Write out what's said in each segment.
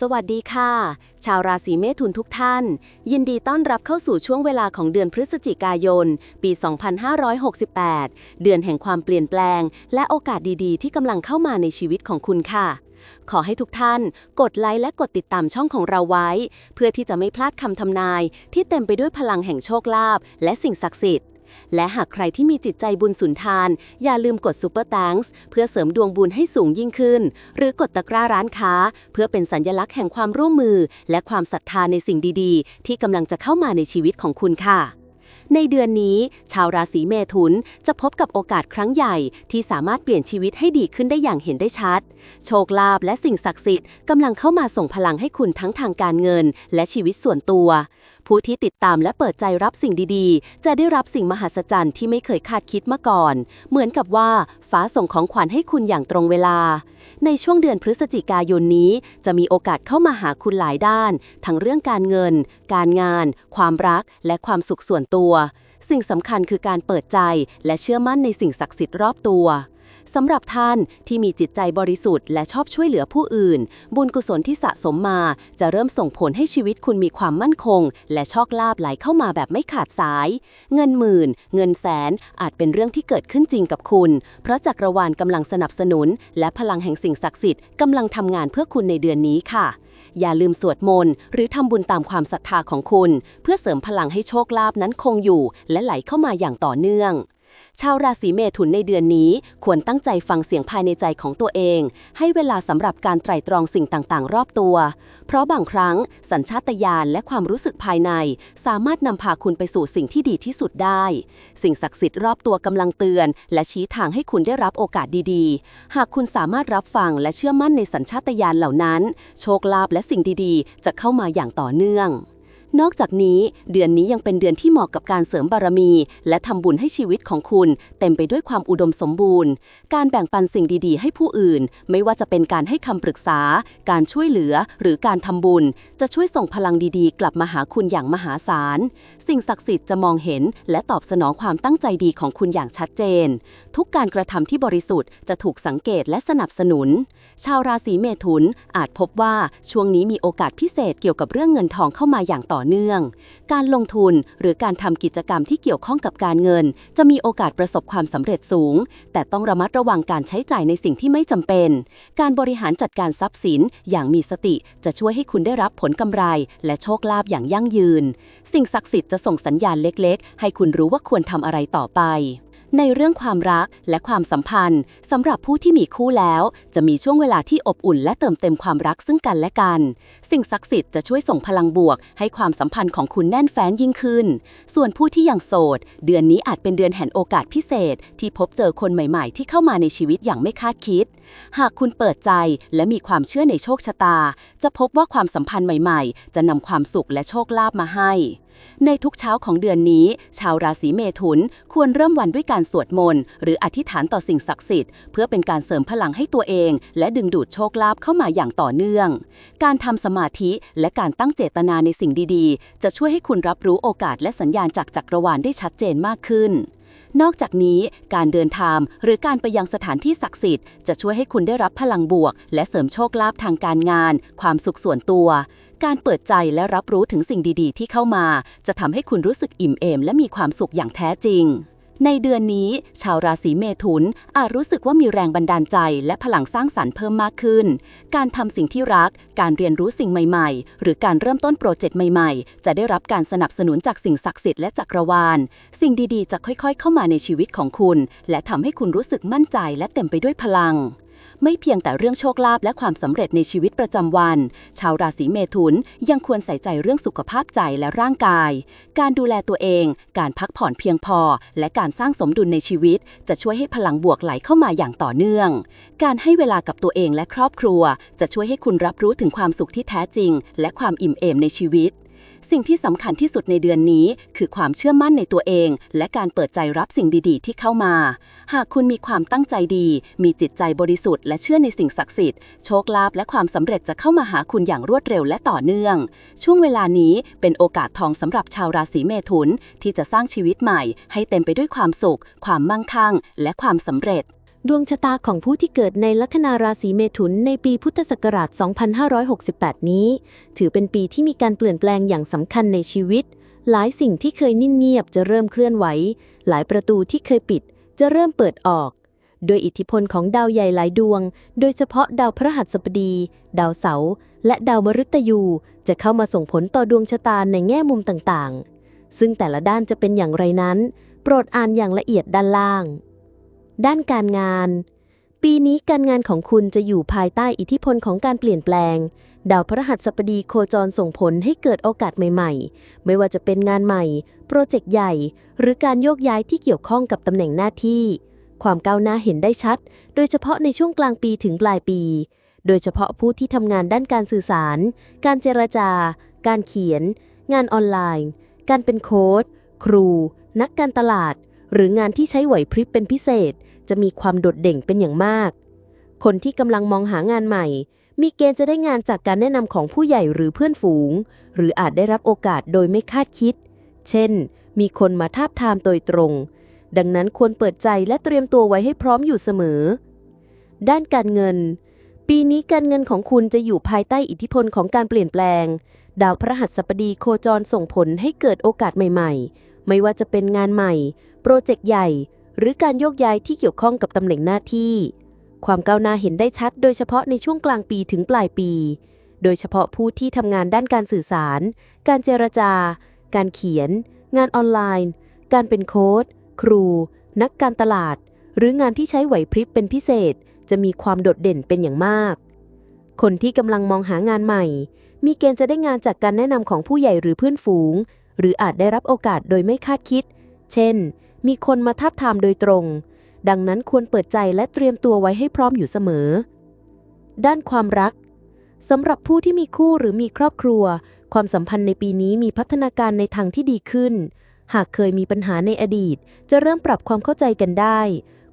สวัสดีค่ะ ชาวราศีเมถุนทุกท่าน ยินดีต้อนรับเข้าสู่ช่วงเวลาของเดือนพฤศจิกายน ปี 2568 เดือนแห่งความเปลี่ยนแปลง และโอกาสดีๆ ที่กำลังเข้ามาในชีวิตของคุณค่ะ ขอให้ทุกท่าน กดไลค์และกดติดตามช่องของเราไว้ เพื่อที่จะไม่พลาดคำทำนาย ที่เต็มไปด้วยพลังแห่งโชคลาภและสิ่งศักดิ์สิทธิ์ และหากใครที่มีจิตใจบุญสุนทาน อย่าลืมกด Super Thanks เพื่อเสริมดวงบุญให้สูงยิ่งขึ้น หรือกดตะกร้าร้านค้า เพื่อเป็นสัญลักษณ์แห่งความร่วมมือ และความศรัทธาในสิ่งดีๆ ที่กำลังจะเข้ามาในชีวิตของคุณค่ะในเดือนนี้ ชาวราศีเมถุนจะพบกับโอกาสครั้งใหญ่ที่สามารถเปลี่ยนชีวิตให้ดีขึ้นได้อย่างเห็นได้ชัด โชคลาภและสิ่งศักดิ์สิทธิ์กำลังเข้ามาส่งพลังให้คุณทั้งทางการเงิน และชีวิตส่วนตัว ผู้ที่ติดตามและเปิดใจรับสิ่งดีๆ จะได้รับสิ่งมหัศจรรย์ที่ไม่เคยคาดคิดมาก่อน เหมือนกับว่าฟ้าส่งของขวัญให้คุณอย่างตรงเวลา ในช่วงเดือนพฤศจิกายนนี้ จะมีโอกาสเข้ามาหาคุณหลายด้าน ทั้งเรื่องการเงิน การงาน ความรัก และความสุขส่วนตัว สิ่งสำคัญคือการเปิดใจและเชื่อมั่นในสิ่งศักดิ์สิทธิ์รอบตัว สำหรับท่านที่มีจิตใจบริสุทธิ์และชอบช่วยเหลือผู้อื่น บุญกุศลที่สะสมมา จะเริ่มส่งผลให้ชีวิตคุณมีความมั่นคง และโชคลาภไหลเข้ามาแบบไม่ขาดสาย เงินหมื่น เงินแสนอาจเป็นเรื่องที่เกิดขึ้นจริงกับคุณ เพราะจักรวาลกำลังสนับสนุน และพลังแห่งสิ่งศักดิ์สิทธิ์กำลังทำงานเพื่อคุณในเดือนนี้ค่ะอย่าลืมสวดมนต์หรือทำบุญตามความศรัทธาของคุณ เพื่อเสริมพลังให้โชคลาภนั้นคงอยู่ และไหลเข้ามาอย่างต่อเนื่อง ชาวราศีเมถุนในเดือนนี้ ควรตั้งใจฟังเสียงภายในใจของตัวเอง ให้เวลาสำหรับการไตร่ตรองสิ่งต่างๆ รอบตัว เพราะบางครั้ง สัญชาตญาณและความรู้สึกภายใน สามารถนำพาคุณไปสู่สิ่งที่ดีที่สุดได้ สิ่งศักดิ์สิทธิ์รอบตัวกำลังเตือน และชี้ทางให้คุณได้รับโอกาสดีๆ หากคุณสามารถรับฟังและเชื่อมั่นในสัญชาตญาณเหล่านั้น โชคลาภและสิ่งดีๆ จะเข้ามาอย่างต่อเนื่อง นอกจากนี้ เดือนนี้ยังเป็นเดือนที่เหมาะกับการเสริมบารมี และทำบุญให้ชีวิตของคุณ เต็มไปด้วยความอุดมสมบูรณ์ การแบ่งปันสิ่งดีๆ ให้ผู้อื่น ไม่ว่าจะเป็นการให้คำปรึกษา การช่วยเหลือ หรือการทำบุญ จะช่วยส่งพลังดีๆ กลับมาหาคุณอย่างมหาศาล สิ่งศักดิ์สิทธิ์จะมองเห็น และตอบสนองความตั้งใจดีของคุณอย่างชัดเจน ทุกการกระทำที่บริสุทธิ์จะถูกสังเกตและสนับสนุน ชาวราศีเมถุนอาจพบว่าช่วงนี้มีโอกาสพิเศษเกี่ยวกับเรื่องเงินทองเข้ามาอย่างต่อเนื่อง การลงทุนหรือการทำกิจกรรมที่เกี่ยวข้องกับการเงิน จะมีโอกาสประสบความสำเร็จสูง แต่ต้องระมัดระวังการใช้จ่ายในสิ่งที่ไม่จำเป็น การบริหารจัดการทรัพย์สินอย่างมีสติจะช่วยให้คุณได้รับผลกำไร และโชคลาภอย่างยั่งยืน สิ่งศักดิ์สิทธิ์จะส่งสัญญาณเล็ก ๆ ให้คุณรู้ว่าควรทำอะไรต่อไป ในเรื่องความรักและความสัมพันธ์สำหรับผู้ที่มีคู่แล้ว จะมีช่วงเวลาที่อบอุ่นและเติมเต็มความรักซึ่งกันและกัน สิ่งศักดิ์สิทธิ์จะช่วยส่งพลังบวก ให้ความสัมพันธ์ของคุณแน่นแฟ้นยิ่งขึ้น ส่วนผู้ที่ยังโสด เดือนนี้อาจเป็นเดือนแห่งโอกาสพิเศษ ที่พบเจอคนใหม่ ๆ ที่เข้ามาในชีวิตอย่างไม่คาดคิด หากคุณเปิดใจและมีความเชื่อในโชคชะตา จะพบว่าความสัมพันธ์ใหม่ๆ จะนำความสุขและโชคลาภมาให้ ในทุกเช้าของเดือนนี้ ชาวราศีเมถุนควรเริ่มวันด้วยการสวดมนต์หรืออธิษฐานต่อสิ่งศักดิ์สิทธิ์เพื่อเป็นการเสริมพลังให้ตัวเอง และดึงดูดโชคลาภเข้ามาอย่างต่อเนื่อง การทำสมาธิและการตั้งเจตนาในสิ่งดีๆ จะช่วยให้คุณรับรู้โอกาสและสัญญาณจากจักรวาลได้ชัดเจนมากขึ้น นอกจากนี้การเดินทางหรือการไปยังสถานที่ศักดิ์สิทธิ์จะช่วยให้คุณได้รับพลังบวก และเสริมโชคลาภทางการงาน ความสุขส่วนตัว การเปิดใจและรับรู้ถึงสิ่งดีๆ ที่เข้ามา จะทำให้คุณรู้สึกอิ่มเอมและมีความสุขอย่างแท้จริง ในเดือนนี้ ชาวราศีเมถุนอาจรู้สึกว่ามีแรงบันดาลใจ และพลังสร้างสรรค์เพิ่มมากขึ้น การทำสิ่งที่รัก การเรียนรู้สิ่งใหม่ ๆ หรือการเริ่มต้นโปรเจกต์ใหม่ๆ จะได้รับการสนับสนุนจากสิ่งศักดิ์สิทธิ์และจักรวาล สิ่งดีๆ จะค่อยๆ เข้ามาในชีวิตของคุณ และทำให้คุณรู้สึกมั่นใจและเต็มไปด้วยพลัง ไม่เพียงแต่เรื่องโชคลาภและความสำเร็จในชีวิตประจำวัน ชาวราศีเมถุนยังควรใส่ใจเรื่องสุขภาพใจและร่างกาย การดูแลตัวเอง การพักผ่อนเพียงพอ และการสร้างสมดุลในชีวิต จะช่วยให้พลังบวกไหลเข้ามาอย่างต่อเนื่อง การให้เวลากับตัวเองและครอบครัว จะช่วยให้คุณรับรู้ถึงความสุขที่แท้จริง และความอิ่มเอมในชีวิต สิ่งที่สำคัญที่สุดในเดือนนี้ คือความเชื่อมั่นในตัวเอง และการเปิดใจรับสิ่งดีๆ ที่เข้ามา หากคุณมีความตั้งใจดี มีจิตใจบริสุทธิ์และเชื่อในสิ่งศักดิ์สิทธิ์ โชคลาภและความสำเร็จจะเข้ามาหาคุณอย่างรวดเร็วและต่อเนื่อง ช่วงเวลานี้เป็นโอกาสทองสำหรับชาวราศีเมถุน ที่จะสร้างชีวิตใหม่ ให้เต็มไปด้วยความสุข ความมั่งคั่ง และความสำเร็จ ดวงชะตาของผู้ที่เกิดในลัคนาราศีเมถุนในปีพุทธศักราช 2568 นี้ ถือเป็นปีที่มีการเปลี่ยนแปลงอย่างสำคัญในชีวิต หลายสิ่งที่เคยนิ่งเงียบจะเริ่มเคลื่อนไหว หลายประตูที่เคยปิดจะเริ่มเปิดออก โดยอิทธิพลของดาวใหญ่หลายดวง โดยเฉพาะดาวพฤหัสบดี ดาวเสาร์และดาวมฤตยู จะเข้ามาส่งผลต่อดวงชะตาในแง่มุมต่างๆ ซึ่งแต่ละด้านจะเป็นอย่างไรนั้น โปรดอ่านอย่างละเอียดด้านล่าง ด้านการงาน ปีนี้การงานของคุณจะอยู่ภายใต้อิทธิพลของการเปลี่ยนแปลง ดาวพฤหัสบดีโคจรส่งผลให้เกิดโอกาสใหม่ๆ ไม่ว่าจะเป็นงานใหม่ โปรเจกต์ใหญ่ หรือการโยกย้ายที่เกี่ยวข้องกับตำแหน่งหน้าที่ ความก้าวหน้าเห็นได้ชัด โดยเฉพาะในช่วงกลางปีถึงปลายปี โดยเฉพาะผู้ที่ทำงานด้านการสื่อสาร การเจรจา การเขียน งานออนไลน์ การเป็นโค้ชครู นักการตลาด หรืองานที่ใช้ไหวพริบเป็นพิเศษ จะมีความโดดเด่นเป็นอย่างมาก คนที่กำลังมองหางานใหม่ มีเกณฑ์จะได้งานจากการแนะนำของผู้ใหญ่หรือเพื่อนฝูง หรืออาจได้รับโอกาสโดยไม่คาดคิด เช่น มีคนมาทาบทามโดยตรง ดังนั้นควรเปิดใจและเตรียมตัวไว้ให้พร้อมอยู่เสมอ ด้านการเงิน ปีนี้การเงินของคุณจะอยู่ภายใต้อิทธิพลของการเปลี่ยนแปลง ดาวพระหัสบดีโคจรส่งผลให้เกิดโอกาสใหม่ ๆ ไม่ว่าจะเป็นงานใหม่ โปรเจกต์ใหญ่ หรือการโยกย้ายที่เกี่ยวข้องกับตำแหน่งหน้าที่ ความก้าวหน้าเห็นได้ชัด โดยเฉพาะในช่วงกลางปีถึงปลายปี โดยเฉพาะผู้ที่ทำงานด้านการสื่อสาร การเจรจา การเขียน งานออนไลน์ การเป็นโค้ชครู นักการตลาด หรืองานที่ใช้ไหวพริบเป็นพิเศษ จะมีความโดดเด่นเป็นอย่างมาก คนที่กำลังมองหางานใหม่ มีเกณฑ์จะได้งานจากการแนะนำของผู้ใหญ่หรือเพื่อนฝูง หรืออาจได้รับโอกาสโดยไม่คาดคิด เช่น มีคนมาทับทามโดยตรง ดังนั้นควรเปิดใจและเตรียมตัวไว้ให้พร้อมอยู่เสมอ ด้านความรักสำหรับผู้ที่มีคู่หรือมีครอบครัว ความสัมพันธ์ในปีนี้มีพัฒนาการในทางที่ดีขึ้น หากเคยมีปัญหาในอดีต จะเริ่มปรับความเข้าใจกันได้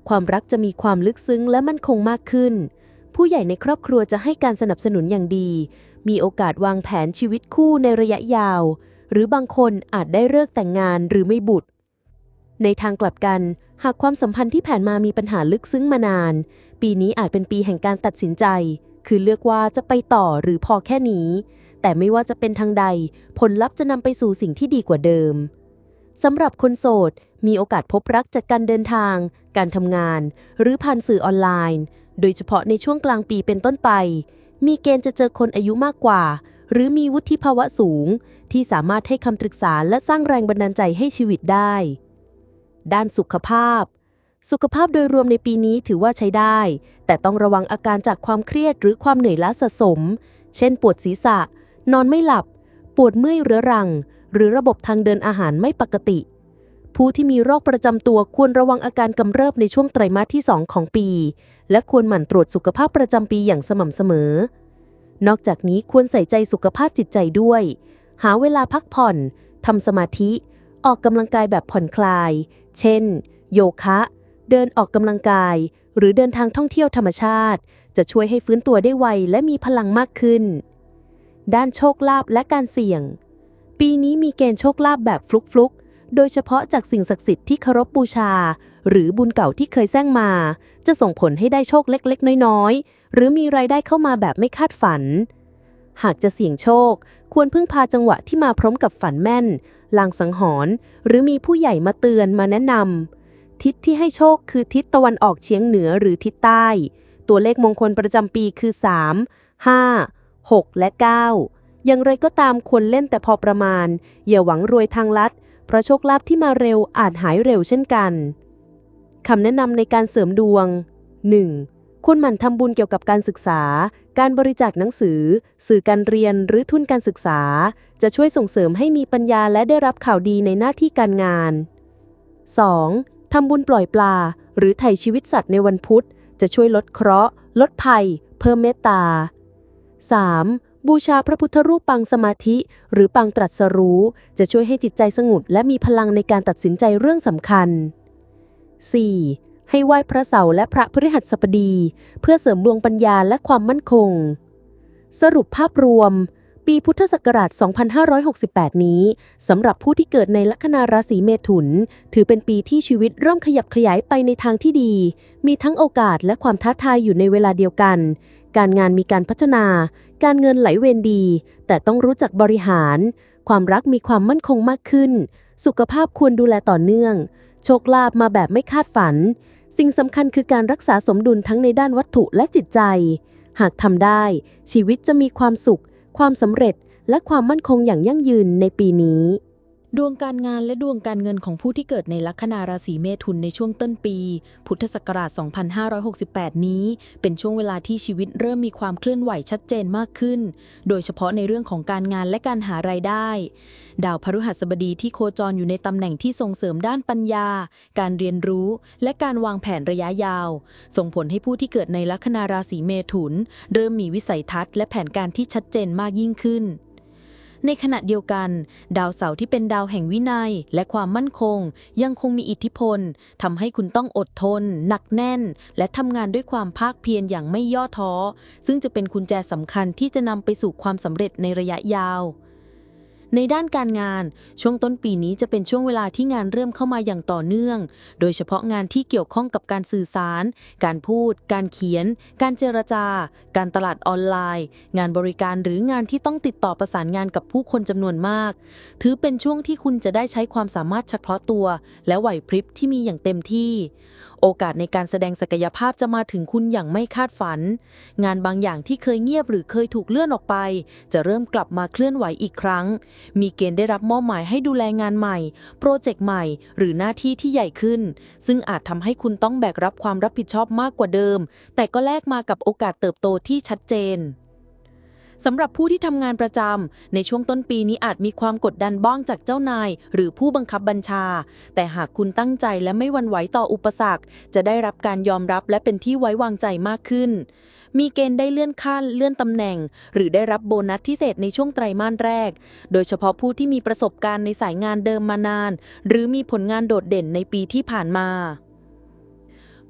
ความรักจะมีความลึกซึ้งและมั่นคงมากขึ้น ผู้ใหญ่ในครอบครัวจะให้การสนับสนุนอย่างดี มีโอกาสวางแผนชีวิตคู่ในระยะยาว หรือบางคนอาจได้เลิกแต่งงานหรือไม่บุตร ในทางกลับกัน หากความสัมพันธ์ที่ผ่านมามีปัญหาลึกซึ้งมานาน ปีนี้อาจเป็นปีแห่งการตัดสินใจ คือเลือกว่าจะไปต่อหรือพอแค่นี้ แต่ไม่ว่าจะเป็นทางใด ผลลัพธ์จะนำไปสู่สิ่งที่ดีกว่าเดิมสำหรับคนโสด มีโอกาสพบรักจากการเดินทาง การทำงาน หรือผ่านสื่อออนไลน์ โดยเฉพาะในช่วงกลางปีเป็นต้นไป มีเกณฑ์จะเจอคนอายุมากกว่า หรือมีวุฒิภาวะสูง ที่สามารถให้คำปรึกษาและสร้างแรงบันดาลใจให้ชีวิตได้ ด้านสุขภาพ สุขภาพโดยรวมในปีนี้ถือว่าใช้ได้ แต่ต้องระวังอาการจากความเครียดหรือความเหนื่อยล้าสะสม เช่น ปวดศีรษะ นอนไม่หลับ ปวดเมื่อยเรื้อรัง หรือระบบทางเดินอาหารไม่ปกติ ผู้ที่มีโรคประจำตัวควรระวังอาการกำเริบในช่วงไตรมาสที่ 2 ของปี และควรหมั่นตรวจสุขภาพประจำปีอย่างสม่ำเสมอ นอกจากนี้ควรใส่ใจสุขภาพจิตใจด้วย หาเวลาพักผ่อนทำสมาธิ ออกกำลังกายแบบผ่อนคลาย เช่น โยคะ เดินออกกำลังกาย หรือเดินทางท่องเที่ยวธรรมชาติ จะช่วยให้ฟื้นตัวได้ไวและมีพลังมากขึ้น ด้านโชคลาภและการเสี่ยง ปีนี้มีเกณฑ์โชคลาภแบบฟลุกๆ โดยเฉพาะจากสิ่งศักดิ์สิทธิ์ที่เคารพบูชา หรือบุญเก่าที่เคยแซงมา จะส่งผลให้ได้โชคเล็กๆ น้อยๆ หรือมีรายได้เข้ามาแบบไม่คาดฝันหากจะเสี่ยงโชค ควรพึ่งพาจังหวะที่มาพร้อมกับฝันแม่น ลางสังหรณ์หรือมีผู้ใหญ่มาเตือนมาแนะนำทิศที่ให้โชคคือทิศตะวันออกเฉียงเหนือหรือทิศใต้ ตัวเลขมงคลประจำปีคือ 3 5 6 และ 9 อย่างไรก็ตามควรเล่นแต่พอประมาณ อย่าหวังรวยทางลัด เพราะโชคลาภที่มาเร็วอาจหายเร็วเช่นกันคำแนะนำในการเสริมดวง 1. ควรหมั่นทำบุญเกี่ยวกับการศึกษา การบริจาคหนังสือ สื่อการเรียนหรือทุนการศึกษา จะช่วยส่งเสริมให้มีปัญญาและได้รับข่าวดีในหน้าที่การงาน 2. ทำบุญปล่อยปลา หรือไถ่ชีวิตสัตว์ในวันพุธ จะช่วยลดเคราะห์ ลดภัย เพิ่มเมตตา 3. บูชาพระพุทธรูปปางสมาธิ หรือปางตรัสรู้ จะช่วยให้จิตใจสงบและมีพลังในการตัดสินใจเรื่องสำคัญ 4. ให้ไหว้พระเสาร์และพระพฤหัสบดี เพื่อเสริมดวงปัญญาและความมั่นคง สรุปภาพรวม ปีพุทธศักราช 2568 นี้สำหรับผู้ที่เกิดในลัคนาราศีเมถุน ถือเป็นปีที่ชีวิตเริ่มขยับขยายไปในทางที่ดี มีทั้งโอกาสและความท้าทายอยู่ในเวลาเดียวกัน การงานมีการพัฒนา การเงินไหลเวียนดี แต่ต้องรู้จักบริหาร ความรักมีความมั่นคงมากขึ้น สุขภาพควรดูแลต่อเนื่อง โชคลาภมาแบบไม่คาดฝัน สิ่งสำคัญคือการรักษาสมดุลทั้งในด้านวัตถุและจิตใจ หากทำได้ ชีวิตจะมีความสุข ความสำเร็จ และความมั่นคงอย่างยั่งยืนในปีนี้ ดวงการงานและดวงการเงินของผู้ที่เกิดในลัคนาราศีเมถุนในช่วงต้นปี พุทธศักราช 2568 นี้ เป็นช่วงเวลาที่ชีวิตเริ่มมีความเคลื่อนไหวชัดเจนมากขึ้น โดยเฉพาะในเรื่องของการงานและการหารายได้ ดาวพฤหัสบดีที่โคจรอยู่ในตำแหน่งที่ส่งเสริมด้านปัญญา การเรียนรู้ และการวางแผนระยะยาว ส่งผลให้ผู้ที่เกิดในลัคนาราศีเมถุน เริ่มมีวิสัยทัศน์และแผนการที่ชัดเจนมากยิ่งขึ้น ในขณะเดียวกัน ดาวเสาร์ที่เป็นดาวแห่งวินัย และความมั่นคง ยังคงมีอิทธิพลทำให้คุณต้องอดทน หนักแน่น และทำงานด้วยความภาคเพียรอย่างไม่ย่อท้อ ซึ่งจะเป็นกุญแจสำคัญที่จะนำไปสู่ความสำเร็จในระยะยาว ในด้านการงาน ช่วงต้นปีนี้จะเป็นช่วงเวลาที่งานเริ่มเข้ามาอย่างต่อเนื่อง โดยเฉพาะงานที่เกี่ยวข้องกับการสื่อสาร การพูด การเขียน การเจรจา การตลาดออนไลน์ งานบริการหรืองานที่ต้องติดต่อประสานงานกับผู้คนจำนวนมาก ถือเป็นช่วงที่คุณจะได้ใช้ความสามารถเฉพาะตัว และไหวพริบที่มีอย่างเต็มที่ โอกาสในการแสดงศักยภาพจะมาถึงคุณอย่างไม่คาดฝัน งานบางอย่างที่เคยเงียบหรือเคยถูกเลื่อนออกไป จะเริ่มกลับมาเคลื่อนไหวอีกครั้ง มีเกณฑ์ได้รับมอบหมายให้ดูแลงานใหม่ โปรเจกต์ใหม่ หรือหน้าที่ที่ใหญ่ขึ้น ซึ่งอาจทำให้คุณต้องแบกรับความรับผิดชอบมากกว่าเดิม แต่ก็แลกมากับโอกาสเติบโตที่ชัดเจน สำหรับผู้ที่ทำงานประจำในช่วงต้นปีนี้อาจมีความกดดันบ้างจากเจ้านาย หรือผู้บังคับบัญชา แต่หากคุณตั้งใจและไม่วันไหวต่ออุปสรรค จะได้รับการยอมรับและเป็นที่ไว้วางใจมากขึ้น มีเกณฑ์ได้เลื่อนขั้น เลื่อนตำแหน่ง หรือได้รับโบนัสพิเศษในช่วงไตรมาสแรก โดยเฉพาะผู้ที่มีประสบการณ์ในสายงานเดิมมานาน หรือมีผลงานโดดเด่นในปีที่ผ่านมา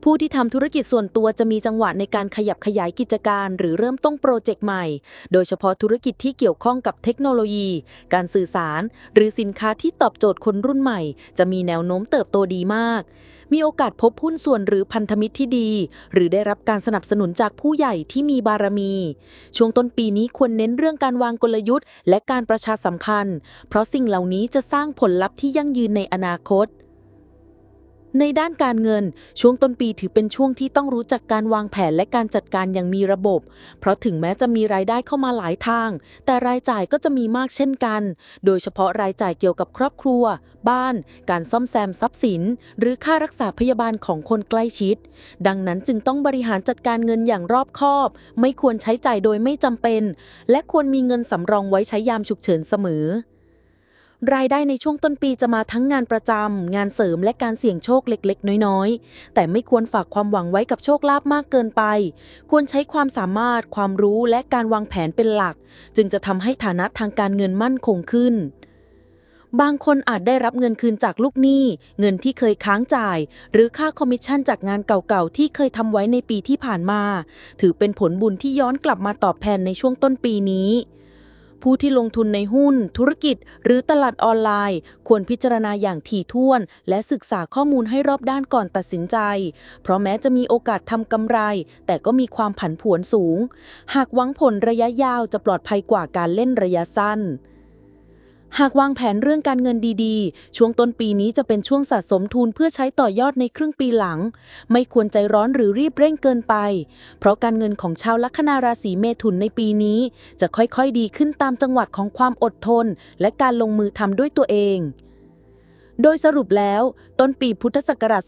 ผู้ที่ทำธุรกิจส่วนตัวจะมีจังหวะในการขยับขยายกิจการ หรือเริ่มต้นโปรเจกต์ใหม่ โดยเฉพาะธุรกิจที่เกี่ยวข้องกับเทคโนโลยี การสื่อสาร หรือสินค้าที่ตอบโจทย์คนรุ่นใหม่ จะมีแนวโน้มเติบโตดีมาก มีโอกาสพบหุ้นส่วนหรือพันธมิตรที่ดี หรือได้รับการสนับสนุนจากผู้ใหญ่ที่มีบารมี ช่วงต้นปีนี้ควรเน้นเรื่องการวางกลยุทธ์ และการประชาสัมพันธ์ เพราะสิ่งเหล่านี้จะสร้างผลลัพธ์ที่ยั่งยืนในอนาคต ในด้านการเงิน ช่วงต้นปีถือเป็นช่วงที่ต้องรู้จักการวางแผนและการจัดการอย่างมีระบบ เพราะถึงแม้จะมีรายได้เข้ามาหลายทาง แต่รายจ่ายก็จะมีมากเช่นกัน โดยเฉพาะรายจ่ายเกี่ยวกับครอบครัว บ้าน การซ่อมแซมทรัพย์สิน หรือค่ารักษาพยาบาลของคนใกล้ชิด ดังนั้นจึงต้องบริหารจัดการเงินอย่างรอบคอบ ไม่ควรใช้จ่ายโดยไม่จำเป็น และควรมีเงินสำรองไว้ใช้ยามฉุกเฉินเสมอ รายได้ในช่วงต้นปีจะมาทั้งงานประจำ งานเสริมและการเสี่ยงโชคเล็กๆ น้อยๆ แต่ไม่ควรฝากความหวังไว้กับโชคลาภมากเกินไป ควรใช้ความสามารถ ความรู้และการวางแผนเป็นหลัก จึงจะทำให้ฐานะทางการเงินมั่นคงขึ้นบางคนอาจได้รับเงินคืนจากลูกหนี้ เงินที่เคยค้างจ่าย หรือค่าคอมมิชชั่นจากงานเก่าๆ ที่เคยทำไว้ในปีที่ผ่านมา ถือเป็นผลบุญที่ย้อนกลับมาตอบแทนในช่วงต้นปีนี้ ผู้ที่ลงทุนในหุ้น ธุรกิจ หรือตลาดออนไลน์ ควรพิจารณาอย่างถี่ถ้วน และศึกษาข้อมูลให้รอบด้านก่อนตัดสินใจ เพราะแม้จะมีโอกาสทำกำไร แต่ก็มีความผันผวนสูง หากหวังผลระยะยาวจะปลอดภัยกว่าการเล่นระยะสั้น หากวางแผนเรื่องการเงินดีๆ ช่วงต้นปีนี้จะเป็นช่วงสะสมทุนเพื่อใช้ต่อยอดในครึ่งปีหลัง ไม่ควรใจร้อนหรือรีบเร่งเกินไป เพราะการเงินของชาวลัคนาราศีเมถุนในปีนี้ จะค่อยๆดีขึ้นตามจังหวะของความอดทน และการลงมือทำด้วยตัวเอง โดยสรุปแล้ว ต้นปีพุทธศักราช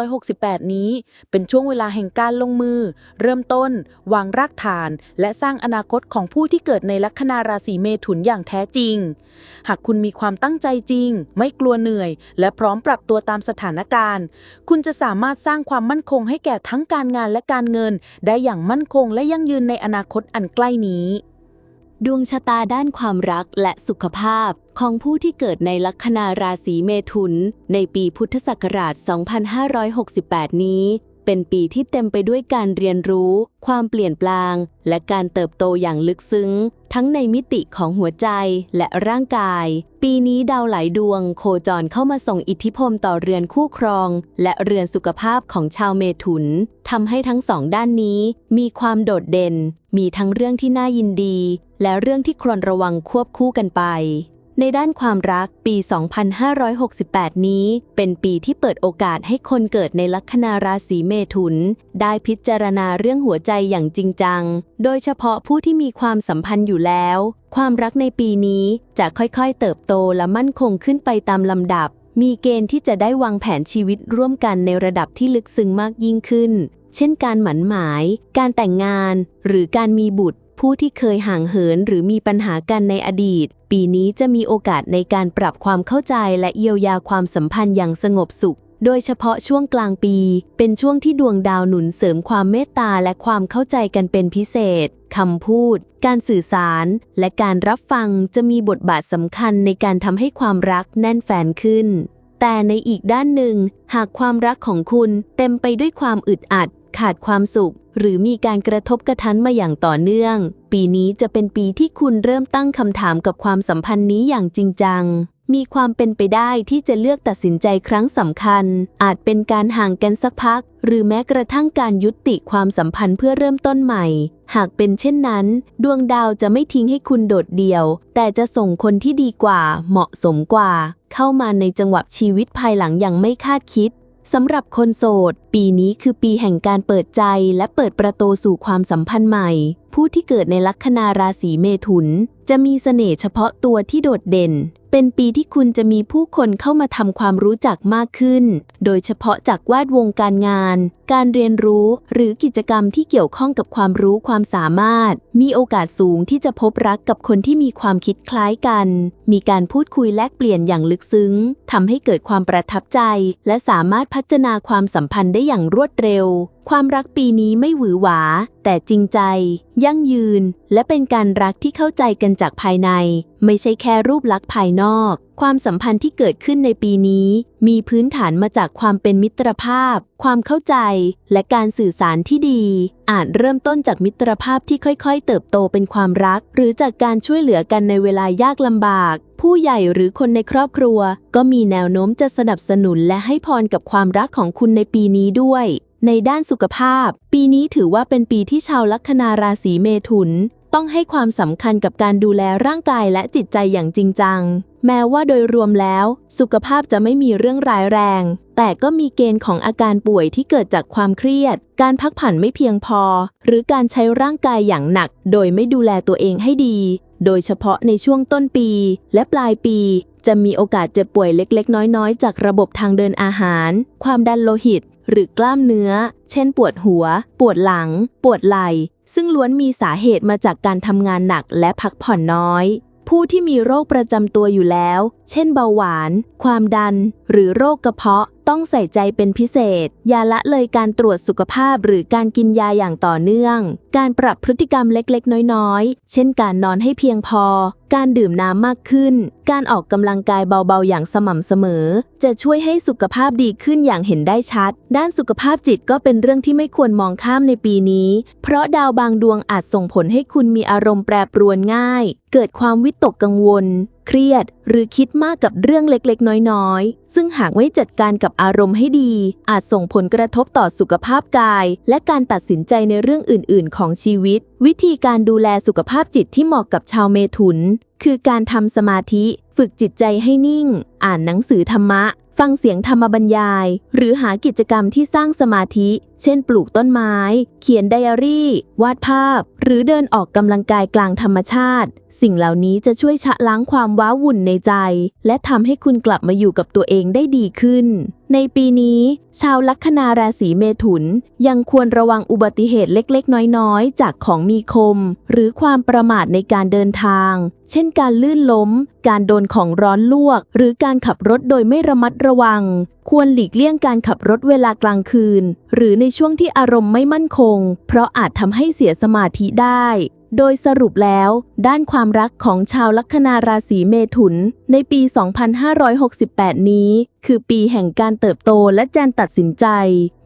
2568 นี้ เป็นช่วงเวลาแห่งการลงมือ เริ่มต้น วางรากฐาน และสร้างอนาคตของผู้ที่เกิดในลัคนาราศีเมถุนอย่างแท้จริง หากคุณมีความตั้งใจจริง ไม่กลัวเหนื่อย และพร้อมปรับตัวตามสถานการณ์ คุณจะสามารถสร้างความมั่นคงให้แก่ทั้งการงานและการเงิน ได้อย่างมั่นคงและยั่งยืนในอนาคตอันใกล้นี้ ดวงชะตาด้านความรักและสุขภาพของผู้ที่เกิดในลัคนาราศีเมถุน ในปีพุทธศักราช 2568 นี้เปเป็นปีที่เต็มไปด้วยการเรียนรู้ ความเปลี่ยนแปลง และการเติบโตอย่างลึกซึ้ง ทั้งในมิติของหัวใจและร่างกาย ปีนี้ดาวหลายดวง โคจรเข้ามาส่งอิทธิพลต่อเรือนคู่ครอง และเรือนสุขภาพของชาวเมถุนทำให้ทั้งสองด้านนี้ มีความโดดเด่น มีทั้งเรื่องที่น่ายินดี และเรื่องที่ควรระวังควบคู่กันไป ในด้านความรักปี 2568 นี้ เป็นปีที่เปิดโอกาสให้คนเกิดในลัคนาราศีเมถุน ได้พิจารณาเรื่องหัวใจอย่างจริงจัง โดยเฉพาะผู้ที่มีความสัมพันธ์อยู่แล้ว ความรักในปีนี้จะค่อยๆ เติบโตและมั่นคงขึ้นไปตามลำดับ มีเกณฑ์ที่จะได้วางแผนชีวิตร่วมกันในระดับที่ลึกซึ้งมากยิ่งขึ้น เช่นการหมันหมาย การแต่งงาน หรือการมีบุตร ผู้ที่เคยห่างเหินหรือมีปัญหากันในอดีต ปีนี้จะมีโอกาสในการปรับความเข้าใจและเยียวยาความสัมพันธ์อย่างสงบสุข โดยเฉพาะช่วงกลางปี เป็นช่วงที่ดวงดาวหนุนเสริมความเมตตาและความเข้าใจกันเป็นพิเศษคำพูด การสื่อสาร และการรับฟังจะมีบทบาทสำคัญในการทำให้ความรักแน่นแฟนขึ้นแต่ในอีกด้านหนึ่ง หากความรักของคุณเต็มไปด้วยความอึดอัด ขาดความสุข หรือมีการกระทบกระทันมาอย่างต่อเนื่อง ปีนี้จะเป็นปีที่คุณเริ่มตั้งคำถามกับความสัมพันธ์นี้อย่างจริงจัง มีความเป็นไปได้ที่จะเลือกตัดสินใจครั้งสำคัญ อาจเป็นการห่างกันสักพัก หรือแม้กระทั่งการยุติความสัมพันธ์เพื่อเริ่มต้นใหม่ หากเป็นเช่นนั้น ดวงดาวจะไม่ทิ้งให้คุณโดดเดี่ยว แต่จะส่งคนที่ดีกว่า เหมาะสมกว่า เข้ามาในจังหวะชีวิตภายหลังอย่างไม่คาดคิด สำหรับคนโสด ปีนี้คือปีแห่งการเปิดใจและเปิดประตูสู่ความสัมพันธ์ใหม่ ผู้ที่เกิดในลัคนาราศีเมถุน จะมีเสน่ห์เฉพาะตัวที่โดดเด่น เป็นปีที่คุณจะมีผู้คนเข้ามาทำความรู้จักมากขึ้น โดยเฉพาะจากแวดวงการงาน การเรียนรู้ หรือกิจกรรมที่เกี่ยวข้องกับความรู้ความสามารถ มีโอกาสสูงที่จะพบรักกับคนที่มีความคิดคล้ายกัน มีการพูดคุยแลกเปลี่ยนอย่างลึกซึ้ง ทำให้เกิดความประทับใจ และสามารถพัฒนาความสัมพันธ์ได้อย่างรวดเร็วความรักปีนี้ไม่หวือหวา แต่จริงใจ ยั่งยืน และเป็นการรักที่เข้าใจกันจากภายใน ไม่ใช่แค่รูปลักษณ์ภายนอก ความสัมพันธ์ที่เกิดขึ้นในปีนี้ มีพื้นฐานมาจากความเป็นมิตรภาพ ความเข้าใจ และการสื่อสารที่ดี อาจเริ่มต้นจากมิตรภาพที่ค่อยๆ เติบโตเป็นความรัก หรือจากการช่วยเหลือกันในเวลายากลำบาก ผู้ใหญ่หรือคนในครอบครัว ก็มีแนวโน้มจะสนับสนุนและให้พรกับความรักของคุณในปีนี้ด้วย ในด้านสุขภาพ ปีนี้ถือว่าเป็นปีที่ชาวลัคนาราศีเมถุน ต้องให้ความสำคัญกับการดูแลร่างกายและจิตใจอย่างจริงจัง แม้ว่าโดยรวมแล้ว สุขภาพจะไม่มีเรื่องร้ายแรง แต่ก็มีเกณฑ์ของอาการป่วยที่เกิดจากความเครียด การพักผ่อนไม่เพียงพอ หรือการใช้ร่างกายอย่างหนัก โดยไม่ดูแลตัวเองให้ดี โดยเฉพาะในช่วงต้นปี และปลายปีจะมีโอกาสเจ็บป่วยเล็กๆ น้อยๆ จากระบบทางเดินอาหาร ความดันโลหิต หรือกล้ามเนื้อ เช่น ปวดหัว ปวดหลัง ปวดไหล่ ซึ่งล้วนมีสาเหตุมาจากการทำงานหนักและพักผ่อนน้อย ผู้ที่มีโรคประจำตัวอยู่แล้ว เช่น เบาหวาน ความดัน หรือโรคกระเพาะต้องใส่ใจเป็นพิเศษ อย่าละเลยการตรวจสุขภาพหรือการกินยาอย่างต่อเนื่อง การปรับพฤติกรรมเล็กๆ น้อยๆ เช่นการนอนให้เพียงพอ การดื่มน้ำมากขึ้น การออกกำลังกายเบาๆ อย่างสม่ำเสมอ จะช่วยให้สุขภาพดีขึ้นอย่างเห็นได้ชัด ด้านสุขภาพจิตก็เป็นเรื่องที่ไม่ควรมองข้ามในปีนี้ เพราะดาวบางดวงอาจส่งผลให้คุณมีอารมณ์แปรปรวนง่าย เกิดความวิตกกังวล เครียด หรือคิดมากกับเรื่องเล็กๆ น้อยๆ ซึ่งหากไม่จัดการกับอารมณ์ให้ดี อาจส่งผลกระทบต่อสุขภาพกาย และการตัดสินใจในเรื่องอื่น ๆ ของชีวิต วิธีการดูแลสุขภาพจิตที่เหมาะกับชาวเมถุน คือการทำสมาธิ ฝึกจิตใจให้นิ่ง อ่านหนังสือธรรมะ ฟังเสียงธรรมบรรยาย หรือหากิจกรรมที่สร้างสมาธิ เช่นปลูกต้นไม้ เขียนไดอารี่ วาดภาพ หรือเดินออกกำลังกายกลางธรรมชาติ สิ่งเหล่านี้จะช่วยชะล้างความว้าวุ่นในใจ และทำให้คุณกลับมาอยู่กับตัวเองได้ดีขึ้น ในปีนี้ ชาวลัคนาราศีเมถุน ยังควรระวังอุบัติเหตุเล็กๆ น้อยๆ จากของมีคม หรือความประมาทในการเดินทาง เช่นการลื่นล้ม การโดนของร้อนลวก หรือการขับรถโดยไม่ระมัดระวังควรหลีกเลี่ยงการขับรถเวลากลางคืน หรือในช่วงที่อารมณ์ไม่มั่นคง เพราะอาจทำให้เสียสมาธิได้ โดยสรุปแล้ว ด้านความรักของชาวลัคนาราศีเมถุน ในปี 2568 นี้คือปีแห่งการเติบโตและแจนตัดสินใจ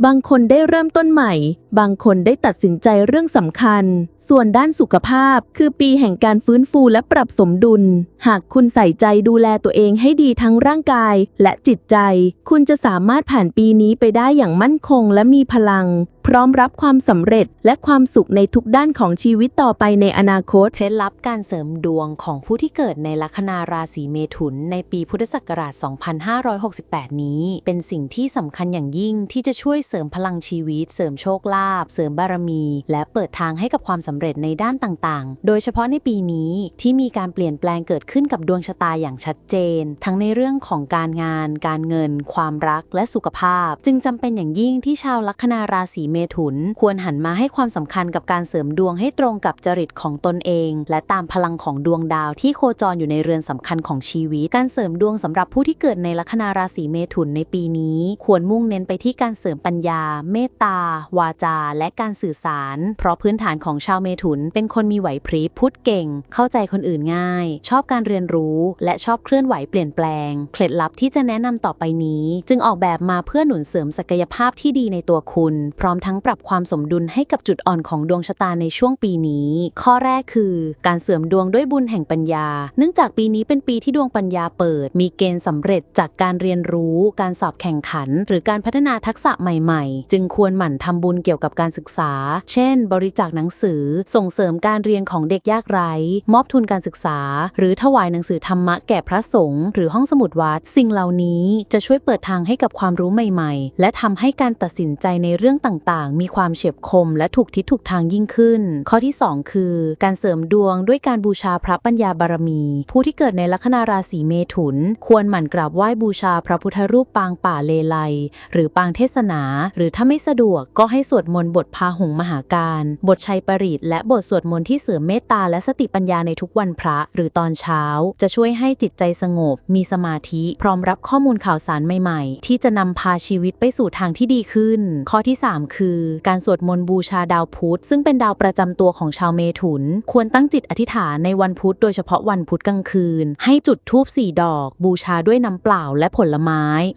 บางคนได้เริ่มต้นใหม่ บางคนได้ตัดสินใจเรื่องสำคัญ ส่วนด้านสุขภาพ คือปีแห่งการฟื้นฟูและปรับสมดุล หากคุณใส่ใจดูแลตัวเองให้ดีทั้งร่างกายและจิตใจ คุณจะสามารถผ่านปีนี้ไปได้อย่างมั่นคงและมีพลัง พร้อมรับความสำเร็จและความสุขในทุกด้านของชีวิตต่อไปในอนาคต เคล็ดลับการเสริมดวงของผู้ที่เกิดในลัคนาราศีเมถุนในปีพุทธศักราช2568นี้ เป็นสิ่งที่สำคัญอย่างยิ่งที่จะช่วยเสริมพลังชีวิต เสริมโชคลาภเสริมบารมี และเปิดทางให้กับความสำเร็จในด้านต่างๆ โดยเฉพาะในปีนี้ที่มีการเปลี่ยนแปลงเกิดขึ้นกับดวงชะตาอย่างชัดเจน ทั้งในเรื่องของการงาน การเงิน ความรักและสุขภาพ จึงจำเป็นอย่างยิ่งที่ชาวลัคนาราศีเมถุน ควรหันมาให้ความสำคัญกับการเสริมดวงให้ตรงกับจริตของตนเอง และตามพลังของดวงดาวที่โคจรอยู่ในเรือนสำคัญของชีวิต การเสริมดวงสำหรับผู้ที่เกิดในลัคนาราศีเมถุนในปีนี้ ควรมุ่งเน้นไปที่การเสริมปัญญา เมตตา วาจา และการสื่อสาร เพราะพื้นฐานของชาวเมถุนเป็นคนมีไหวพริบพูดเก่ง เข้าใจคนอื่นง่าย ชอบการเรียนรู้และชอบเคลื่อนไหวเปลี่ยนแปลง เคล็ดลับที่จะแนะนำต่อไปนี้ จึงออกแบบมาเพื่อหนุนเสริมศักยภาพที่ดีในตัวคุณ พร้อมทั้งปรับความสมดุลให้กับจุดอ่อนของดวงชะตาในช่วงปีนี้ ข้อแรกคือ การเสริมดวงด้วยบุญแห่งปัญญา เนื่องจากปีนี้เป็นปีที่ดวงปัญญาเปิด มีเกณฑ์สำเร็จจากการเรียนรู้ การสอบแข่งขัน หรือการพัฒนาทักษะใหม่ๆ จึงควรหมั่นทำบุญเกี่ยวกับการศึกษา เช่น บริจาคหนังสือ ส่งเสริมการเรียนของเด็กยากไร้ มอบทุนการศึกษา หรือถวายหนังสือธรรมะแก่พระสงฆ์หรือห้องสมุดวัด สิ่งเหล่านี้จะช่วยเปิดทางให้กับความรู้ใหม่ๆ และทำให้การตัดสินใจในเรื่องต่างๆ มีความเฉียบคม และถูกทิศถูกทางยิ่งขึ้น ข้อที่ 2 คือ การเสริมดวงด้วยการบูชาพระปัญญาบารมี ผู้ที่เกิดในลัคนาราศีเมถุน ควรหมั่นกราบไหว้บูชาพระพุทธรูปปางป่าเลไลหรือปางเทศนา หรือถ้าไม่สะดวกก็ให้สวดมนต์บทพาหงส์มหาการ บทชัยปริตและบทสวดมนต์ที่เสริมเมตตาและสติปัญญาในทุกวันพระหรือตอนเช้า จะช่วยให้จิตใจสงบ มีสมาธิพร้อมรับข้อมูลข่าวสารใหม่ๆ ที่จะนำพาชีวิตไปสู่ทางที่ดีขึ้น ข้อที่ 3 คือ การสวดมนต์บูชาดาวพุธซึ่งเป็นดาวประจำตัวของชาวเมถุน ควรตั้งจิตอธิษฐานในวันพุธโดยเฉพาะวันพุธกลางคืน ให้จุดธูปสี่ดอก บูชาด้วยน้ำเปล่าและผลไม้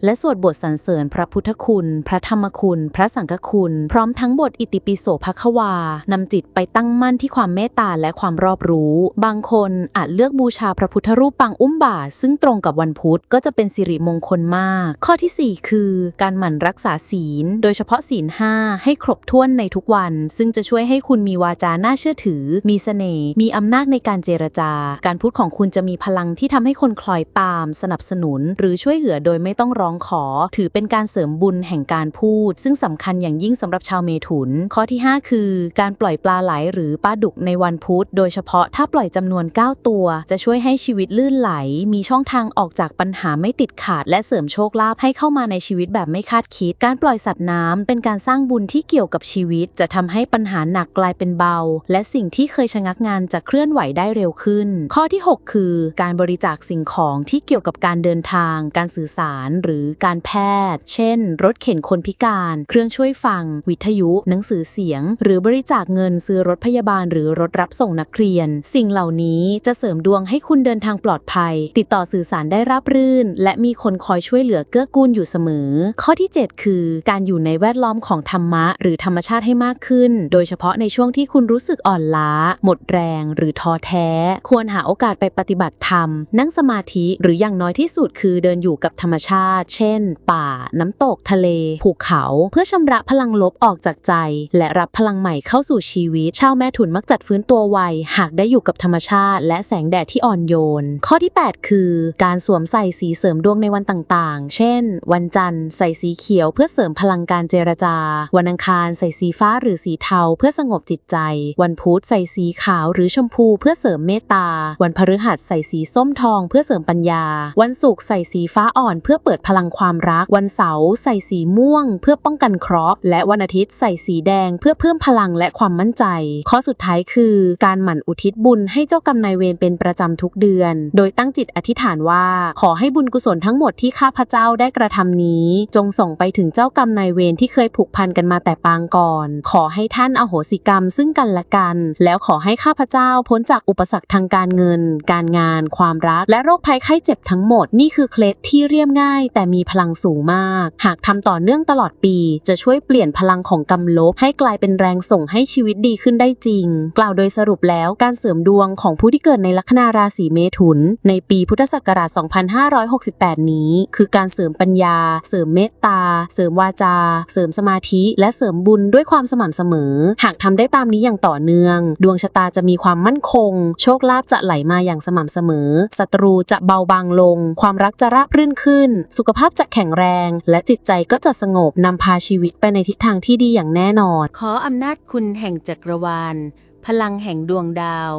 และสวดบทสรรเสริญพระพุทธคุณ พระธรรมคุณ พระสังฆคุณ พร้อมทั้งบทอิติปิโสภควานำจิตไปตั้งมั่นที่ความเมตตาและความรอบรู้ บางคนอาจเลือกบูชาพระพุทธรูปปางอุ้มบาทซึ่งตรงกับวันพุธก็จะเป็นสิริมงคลมาก ข้อทีสี่4 คือ การหมั่นรักษาศีล โดยเฉพาะศีลห้าให้ครบถ้วนในทุกวัน ซึ่งจะช่วยให้คุณมีวาจาน่าเชื่อถือ มีเสน่ห์มีอำนาจในการเจรจา การพูดของคุณจะมีพลังที่ทำให้คนคล้อยตาม สนับสนุน หรือช่วยเหลือโดยไม่ต้องร้องขอ ถือเป็นการเสริมบุญแห่งการพูด ซึ่งสำคัญอย่างยิ่งสำหรับชาวเมถุน ข้อที่ 5 คือ การปล่อยปลาไหลหรือปลาดุกในวันพุธ โดยเฉพาะถ้าปล่อยจำนวน 9 ตัว จะช่วยให้ชีวิตลื่นไหล มีช่องทางออกจากปัญหาไม่ติดขาด และเสริมโชคลาภให้เข้ามาในชีวิตแบบไม่คาดคิด การปล่อยสัตว์น้ำเป็นการสร้างบุญที่เกี่ยวกับชีวิต จะทำให้ปัญหาหนักกลายเป็นเบา และสิ่งที่เคยชะงักงานจะเคลื่อนไหวได้เร็วขึ้น ข้อที่ 6 คือ การบริจาคสิ่งของที่เกี่ยวกับการเดินทาง การสื่อสารหรือการแพทย์ เช่น รถเข็นคนพิการ เครื่องช่วยฟัง วิทยุ หนังสือเสียง หรือบริจาคเงินซื้อรถพยาบาลหรือรถรับส่งนักเรียน สิ่งเหล่านี้จะเสริมดวงให้คุณเดินทางปลอดภัย ติดต่อสื่อสารได้ราบรื่น และมีคนคอยช่วยเหลือเกื้อกูลอยู่เสมอ ข้อที่ 7 คือ การอยู่ในแวดล้อมของธรรมะ หรือธรรมชาติให้มากขึ้น โดยเฉพาะในช่วงที่คุณรู้สึกอ่อนล้า หมดแรง หรือท้อแท้ ควรหาโอกาสไปปฏิบัติธรรม นั่งสมาธิหรืออย่างน้อยที่สุดคือเดินอยู่กับธรรมชาติ เช่น ป่า น้ำตกทะเล ภูเขา เพื่อชำระพลังลบออกจากใจ และรับพลังใหม่เข้าสู่ชีวิต ชาวแม่ถุนมักจัดฟื้นตัวไว หากได้อยู่กับธรรมชาติ และแสงแดดที่อ่อนโยน ข้อที่ 8 คือ การสวมใส่สีเสริมดวงในวันต่างๆ เช่น วันจันทร์ใส่สีเขียวเพื่อเสริมพลังการเจรจา วันอังคารใส่สีฟ้าหรือสีเทาเพื่อสงบจิตใจ วันพุธใส่สีขาวหรือชมพูเพื่อเสริมเมตตา วันพฤหัสใส่สีส้มทองเพื่อเสริมปัญญา วันศุกร์ใส่สีฟ้าอ่อนเพื่อเปิดพลังความรัก วันเสาร์ใส่สีม่วง เพื่อป้องกันเคราะห์และวันอาทิตย์ใส่สีแดง เพื่อเพิ่มพลังและความมั่นใจ ข้อสุดท้ายคือ การหมั่นอุทิศบุญให้เจ้ากรรมนายเวรเป็นประจำทุกเดือน โดยตั้งจิตอธิษฐานว่า ขอให้บุญกุศลทั้งหมดที่ข้าพเจ้าได้กระทำนี้ จงส่งไปถึงเจ้ากรรมนายเวรที่เคยผูกพันกันมาแต่ปางก่อน ขอให้ท่านอโหสิกรรมซึ่งกันและกัน แล้วขอให้ข้าพเจ้าพ้นจากอุปสรรคทางการเงิน การงาน ความรัก และโรคภัยไข้เจ็บทั้งหมดนี่คือเคล็ดที่เรียมง่ายแต่มีพลังสูงมาก หากทำต่อเนื่องตลอดปี จะช่วยเปลี่ยนพลังของกำลบ ให้กลายเป็นแรงส่งให้ชีวิตดีขึ้นได้จริง กล่าวโดยสรุปแล้วการเสริมดวงของผู้ที่เกิดในลัคนาราศีเมถุน ในปีพุทธศักราช 2568 นี้ คือการเสริมปัญญา เสริมเมตตา เสริมวาจา เสริมสมาธิ และเสริมบุญด้วยความสม่ำเสมอ หากทำได้ตามนี้อย่างต่อเนื่อง ดวงชะตาจะมีความมั่นคง โชคลาภจะไหลมาอย่างสม่ำเสมอ ศัตรูจะเบาบางลง ความรักจะราบรื่นขึ้นสุขภาพจะแข็งแรง และจิตใจก็จะสงบนำพาชีวิตไปในทิศทางที่ดีอย่างแน่นอน ขออำนาจคุณแห่งจักรวาล พลังแห่งดวงดาว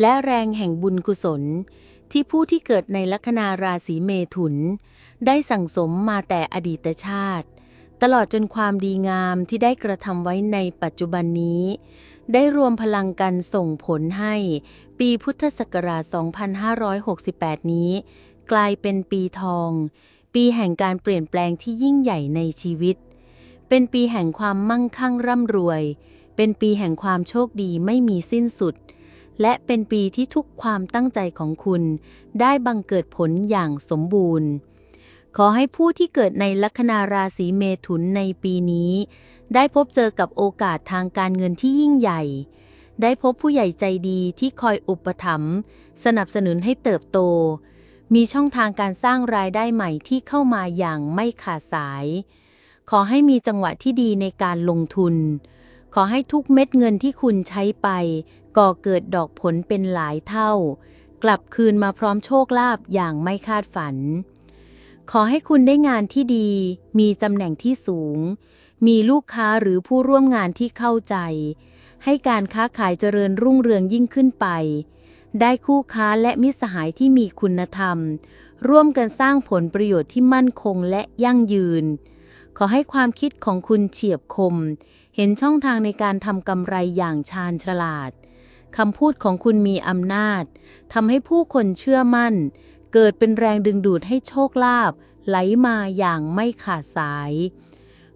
และแรงแห่งบุญกุศล ที่ผู้ที่เกิดในลัคนาราศีเมถุน ได้สั่งสมมาแต่อดีตชาติ ตลอดจนความดีงามที่ได้กระทำไว้ในปัจจุบันนี้ ได้รวมพลังกันส่งผลให้ ปีพุทธศักราช 2568 นี้ กลายเป็นปีทอง ปีแห่งการเปลี่ยนแปลงที่ยิ่งใหญ่ในชีวิต เป็นปีแห่งความมั่งคั่งร่ำรวย เป็นปีแห่งความโชคดีไม่มีสิ้นสุด และเป็นปีที่ทุกความตั้งใจของคุณ ได้บังเกิดผลอย่างสมบูรณ์ ขอให้ผู้ที่เกิดในลัคนาราศีเมถุนในปีนี้ ได้พบเจอกับโอกาสทางการเงินที่ยิ่งใหญ่ได้พบผู้ใหญ่ใจดีที่คอยอุปถัมภ์สนับสนุนให้เติบโต มีช่องทางการสร้างรายได้ใหม่ที่เข้ามาอย่างไม่ขาดสาย ขอให้มีจังหวะที่ดีในการลงทุน ขอให้ทุกเม็ดเงินที่คุณใช้ไป ก่อเกิดดอกผลเป็นหลายเท่า กลับคืนมาพร้อมโชคลาภอย่างไม่คาดฝัน ขอให้คุณได้งานที่ดี มีตำแหน่งที่สูง มีลูกค้าหรือผู้ร่วมงานที่เข้าใจ ให้การค้าขายเจริญรุ่งเรืองยิ่งขึ้นไป ได้คู่ค้าและมิสหายที่มีคุณธรรม ร่วมกันสร้างผลประโยชน์ที่มั่นคงและยั่งยืน ขอให้ความคิดของคุณเฉียบคม เห็นช่องทางในการทำกำไรอย่างชาญฉลาดคำพูดของคุณมีอำนาจทำให้ผู้คนเชื่อมั่น เกิดเป็นแรงดึงดูดให้โชคลาภไหลมาอย่างไม่ขาดสาย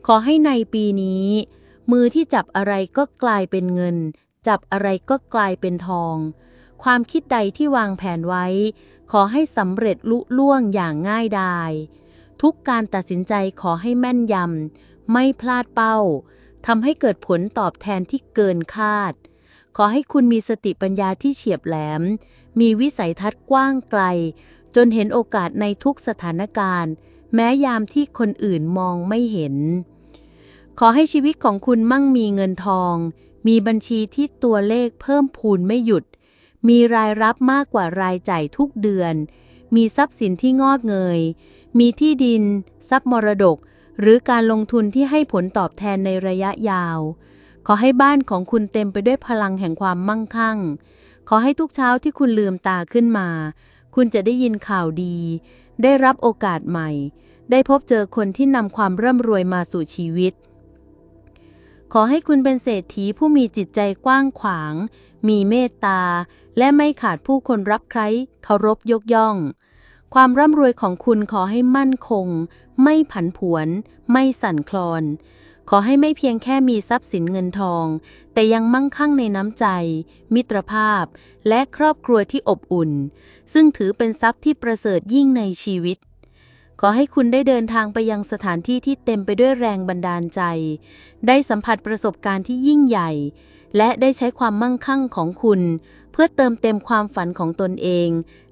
ขอให้ในปีนี้ มือที่จับอะไรก็กลายเป็นเงิน จับอะไรก็กลายเป็นทอง ความคิดใดที่วางแผนไว้ ขอให้สำเร็จลุล่วงอย่างง่ายดาย ทุกการตัดสินใจขอให้แม่นยำ ไม่พลาดเป้า ทำให้เกิดผลตอบแทนที่เกินคาด ขอให้คุณมีสติปัญญาที่เฉียบแหลม มีวิสัยทัศน์กว้างไกล จนเห็นโอกาสในทุกสถานการณ์ แม้ยามที่คนอื่นมองไม่เห็น ขอให้ชีวิตของคุณมั่งมีเงินทอง มีบัญชีที่ตัวเลขเพิ่มพูนไม่หยุด มีรายรับมากกว่ารายจ่ายทุกเดือน มีทรัพย์สินที่งอกเงย มีที่ดิน ทรัพย์มรดก หรือการลงทุนที่ให้ผลตอบแทนในระยะยาว ขอให้บ้านของคุณเต็มไปด้วยพลังแห่งความมั่งคั่ง ขอให้ทุกเช้าที่คุณลืมตาขึ้นมา คุณจะได้ยินข่าวดี ได้รับโอกาสใหม่ ได้พบเจอคนที่นำความร่ำรวยมาสู่ชีวิตขอให้คุณเป็นเศรษฐีผู้มีจิตใจกว้างขวาง มีเมตตา และไม่ขาดผู้คนรับใครเคารพยกย่อง ความร่ำรวยของคุณขอให้มั่นคง ไม่ผันผวน ไม่สั่นคลอน ขอให้ไม่เพียงแค่มีทรัพย์สินเงินทอง แต่ยังมั่งคั่งในน้ำใจ มิตรภาพ และครอบครัวที่อบอุ่น ซึ่งถือเป็นทรัพย์ที่ประเสริฐยิ่งในชีวิตขอให้คุณได้เดินทางไปยังสถานที่ที่เต็มไปด้วยแรงบันดาลใจ ได้สัมผัสประสบการณ์ที่ยิ่งใหญ่ และได้ใช้ความมั่งคั่งของคุณ พื่อเติมเต็มความฝันของตนเอง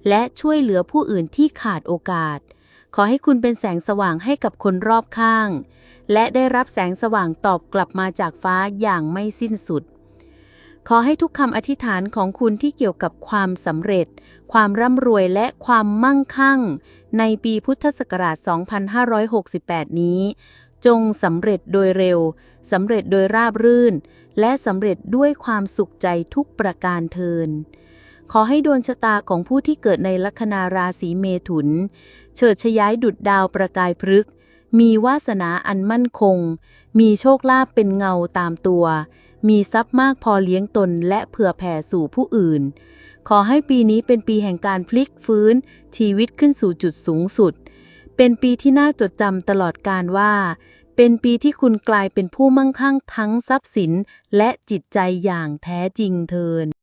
และช่วยเหลือผู้อื่นที่ขาดโอกาส ขอให้คุณเป็นแสงสว่างให้กับคนรอบข้าง และได้รับแสงสว่างตอบกลับมาจากฟ้าอย่างไม่สิ้นสุด ขอให้ทุกคำอธิษฐานของคุณที่เกี่ยวกับความสำเร็จ ความร่ำรวยและความมั่งคั่ง ในปีพุทธศักราช 2568 นี้ จงสำเร็จโดยเร็วสำเร็จโดยราบรื่น และสำเร็จด้วยความสุขใจทุกประการเทิน ขอให้ดวงชะตาของผู้ที่เกิดในลัคนาราศีเมถุน เฉิดฉย้ายดุดดาวประกายพฤกษ์มีวาสนาอันมั่นคง มีโชคลาภเป็นเงาตามตัว มีทรัพย์มากพอเลี้ยงตนและเผื่อแผ่สู่ผู้อื่น ขอให้ปีนี้เป็นปีแห่งการพลิกฟื้น ชีวิตขึ้นสู่จุดสูงสุด เป็นปีที่น่าจดจำตลอดการว่า เป็นปีที่คุณกลายเป็นผู้มั่งคั่งทั้งทรัพย์สิน และจิตใจอย่างแท้จริงเทิน